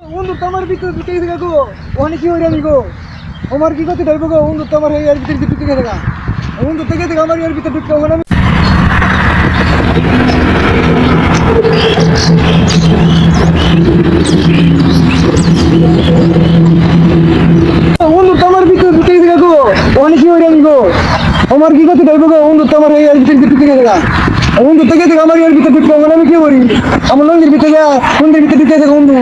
বন্ধু তোমার ভিতরে ঢুকে গেছে গো। ওখানে কি হইরে আমি গো? আমার কি করতে ধরবো গো? বন্ধু তোমার এর ভিতরে ঢুকে গেছে গা বন্ধু থেকে থেকে আমার এর ভিতরে ঢুকে ওখানে বন্ধু তোমার ভিতরে ঢুকে গেছে গো। ওখানে কি হইরে আমি আমার কি করতে ধরবো গো? বন্ধু তোমার এর ভিতরে ঢুকে গেছে গা বন্ধু থেকে থেকে আমার এর ভিতরে ঢুকে আমি কি করি? আমার লঙ্গির ভিতরে যা বন্ধুর ভিতরে ঢুকে গেছে বন্ধু।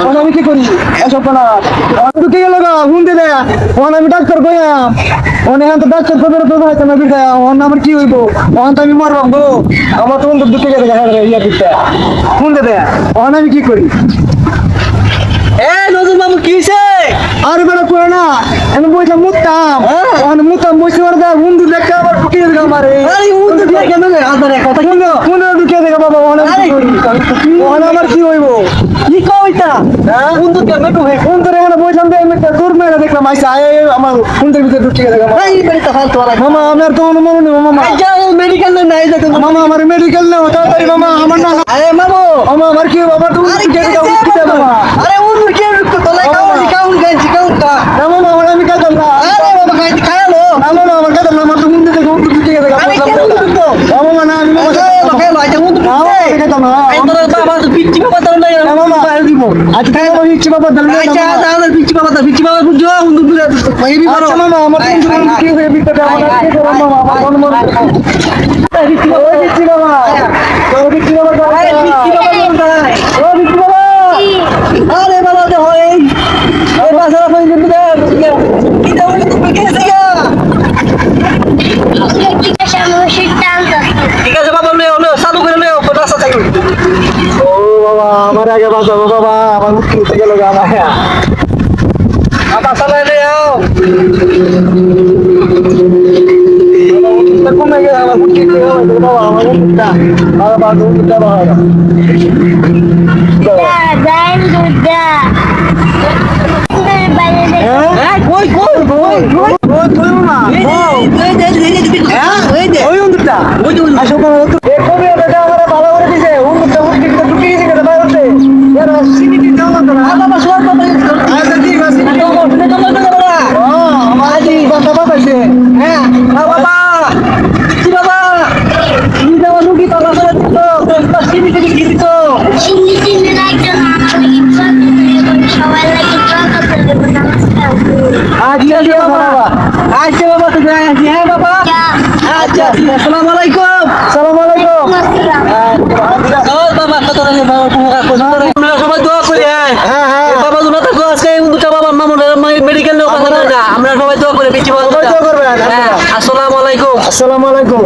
ওখানে আমি কি করি? এসব না ঢুকে গেল গা হুন্দে দেয়। ওখানে আমি ডাক্তার কইয়া ওখানে এখন তো ডাক্তার করবে তো হয়তো না বিদায় ওখানে আমার কি হইব? ওখানে তো আমি মরবাম গো আমার তো বন্ধু ঢুকে গেছে গা ইয়া দিতে হুন্দে দেয়। ওখানে আমি কি করি? এ নজর বাবু কি হইছে? আর বেড়া করে না? আমি বইলাম মুতাম ওখানে মুতাম বসে ওর বন্ধু দেখতে আবার ঢুকে গেছে আমারে। আরে কেন রে? আদারে কথা কি বন্ধু বন্ধু ঢুকে গেছে বাবা ওখানে ওখানে আমার কি হইব? কি কইতা তো কেন তো হে। ফোন করে এখানে বসলাম যে আমি একটা দূর মেরে দেখলাম আইসা আয় আমার ফোনটার ভিতরে ঢুকে গেছে মামা। এই বেরি তা ফালতু আর মামা আমার তো কোনো নেই মামা। আই যা মেডিকেল না নাই যা মামা আমার মেডিকেল নেও তাড়াতাড়ি মামা আমার না আরে মামু। মামা আমার কি বাবা তুমি আরে ঢুকে কি গেছে হইছে উঠতে বাবা? মামা আরে উন কে রুকতো তোলা কাউন কাউন গাইছি কাউন কা না মামা আমার আমি কাজ না আরে বাবা গাইছি খায়ালো না মামা আমার কাজ না আমার তো হুন্দি দেখে হুন্দি ঢুকে গেছে আরে কে রুকতো মামা না আমি মামা খায়ালো খায়ালো আচ্ছা উন তো না মামা আমি কাজ না আই তোর তো পিচ্চি বাবা তোর না মামা দিব। আজ তাই বাবা আচ্ছা তাহলে বাবা বাবা আচ্ছা মামা আমার আমার কি করব আমার মন মন দিচ্ছি বাবা আরে পিচ্চি বাবা। ও দিচ্ছি বাবা আরে বাবা হয় এই বাসারা পর্যন্ত কি দাও তুমি কে সিগা ঠিক আছে বাবা লেও লেও চালু করে লেও রাস্তা চালু ও বাবা আমার আগে বাঁচাবো বাবা আমার মুখ উঠে গেল গা আমার বাবা চালাই লেও মুখটা কমে গেল আমার মুখ উঠে গেল বাবা আমার মুখটা বাবা বাবা মুখটা বাবা হ্যাঁ কই কই কই কই ও তুই না এই যে হ্যাঁ বাবা। আচ্ছা আসসালামু আলাইকুম। সালাম আলাইকুম। ও বাবা কত রে বাবা তোমার কত রে আমরা সবাই দোয়া করি হ্যাঁ। হ্যাঁ হ্যাঁ। বাবা দুটো তো আজকে দুটো বাবা মামুন মেডিকেল নিয়ে কথা না আমরা সবাই দোয়া করি বেশি বলতে দোয়া করবেন, আসসালামু আলাইকুম। আসসালামু আলাইকুম।